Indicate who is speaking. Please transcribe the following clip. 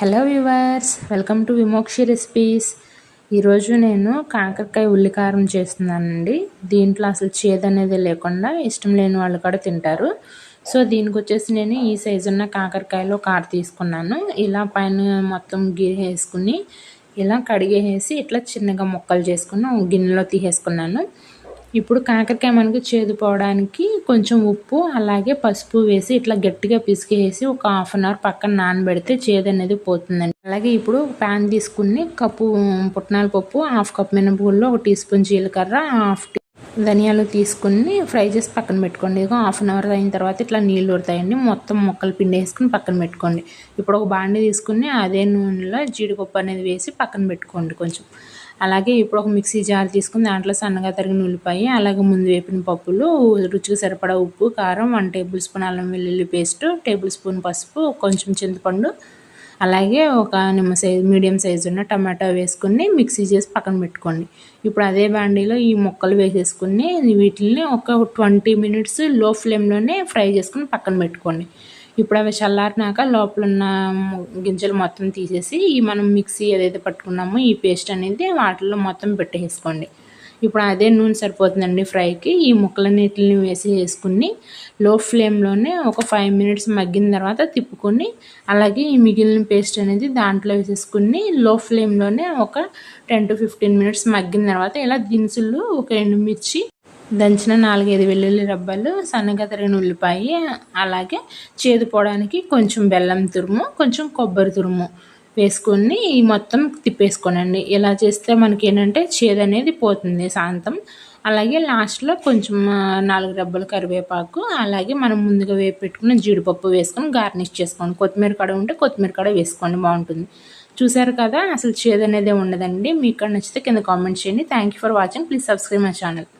Speaker 1: Hello viewers welcome to Vimokshi recipes ఈరోజు నేను కాకరకాయ ఉల్లికారం చేస్తున్నానండి. దీంట్లో అసలు చేదు అనేది లేకుండా ఇష్టం లేని వాళ్ళు కూడా తింటారు. సో దీనికి వచ్చేసి నేను ఈ సైజు ఉన్న కాకరకాయలో కారు తీసుకున్నాను. ఇలా పైన మొత్తం వేసుకుని ఇలా కడిగేసి ఇట్లా చిన్నగా ముక్కలు చేసుకుని గిన్నెలో తీసేసుకున్నాను. ఇప్పుడు కాకరకాయ మనకి చేదుపోవడానికి కొంచెం ఉప్పు అలాగే పసుపు వేసి ఇట్లా గట్టిగా పిసికేసి ఒక హాఫ్ అన్ అవర్ పక్కన నానబెడితే చేదు అనేది పోతుందండి. అలాగే ఇప్పుడు ప్యాన్ తీసుకుని కప్పు పుట్నాల పప్పు హాఫ్ కప్ మినపగుళ్ళు ఒక టీ స్పూన్ జీలకర్ర హాఫ్ టీ ధనియాలు తీసుకుని ఫ్రై చేసి పక్కన పెట్టుకోండి. ఇక హాఫ్ అన్ అవర్ అయిన తర్వాత ఇట్లా నీళ్ళు ఉడతాయండి మొత్తం మొక్కలు పిండి వేసుకుని పక్కన పెట్టుకోండి. ఇప్పుడు ఒక బాండి తీసుకుని అదే నూనెలో జీడిపప్పు అనేది వేసి పక్కన పెట్టుకోండి కొంచెం. అలాగే ఇప్పుడు ఒక మిక్సీ జార్ తీసుకుని దాంట్లో సన్నగా తరిగిన ఉల్లిపాయ అలాగే ముందు వేపిన పప్పులు రుచికి సరిపడా ఉప్పు కారం వన్ టేబుల్ స్పూన్ అల్లం వెల్లుల్లి పేస్ట్ టేబుల్ స్పూన్ పసుపు కొంచెం చింతపండు అలాగే ఒక నిమ్మ సైజు మీడియం సైజు ఉన్న టమాటా వేసుకుని మిక్సీ చేసి పక్కన పెట్టుకోండి. ఇప్పుడు అదే బాండీలో ఈ ముక్కలు వేసేసుకుని వీటిని ఒక ట్వంటీ మినిట్స్లో ఫ్లేమ్లోనే ఫ్రై చేసుకుని పక్కన పెట్టుకోండి. ఇప్పుడు అవి చల్లారినాక లోపల ఉన్న గింజలు మొత్తం తీసేసి ఈ మనం మిక్సీ ఏదైతే పట్టుకున్నామో ఈ పేస్ట్ అనేది వాటిలో మొత్తం పెట్టేసుకోండి. ఇప్పుడు అదే నూనె సరిపోతుందండి ఫ్రైకి. ఈ ముక్కలన్నిటిని వేసి వేసుకుని లో ఫ్లేమ్లోనే ఒక ఫైవ్ మినిట్స్ మగ్గిన తర్వాత తిప్పుకొని అలాగే ఈ మిగిలిన పేస్ట్ అనేది దాంట్లో వేసేసుకుని లో ఫ్లేమ్లోనే ఒక టెన్ టు ఫిఫ్టీన్ మినిట్స్ మగ్గిన తర్వాత ఇలా దినుసులు ఒక ఎండుమిర్చి దంచిన నాలుగైదు వెల్లుల్లి రబ్బలు సన్నగా తరిగిన ఉల్లిపాయ అలాగే చేదు పోవడానికి కొంచెం బెల్లం తురుము కొంచెం కొబ్బరి తురుము వేసుకొని మొత్తం తిప్పేసుకోనండి. ఇలా చేస్తే మనకి ఏంటంటే చేదు అనేది పోతుంది శాంతం అలాగే లాస్ట్లో కొంచెం నాలుగు రబ్బలు కరివేపాకు అలాగే మనం ముందుగా వేపు పెట్టుకున్న జీడిపప్పు వేసుకొని గార్నిష్ చేసుకోండి. కొత్తిమీర కడ ఉంటే కొత్తిమీర కడ వేసుకోండి బాగుంటుంది. చూసారు కదా అసలు చేదు అనేది ఉండదండి. మీకు నచ్చితే కింద కామెంట్ చేయండి. Thank for watching please subscribe my channel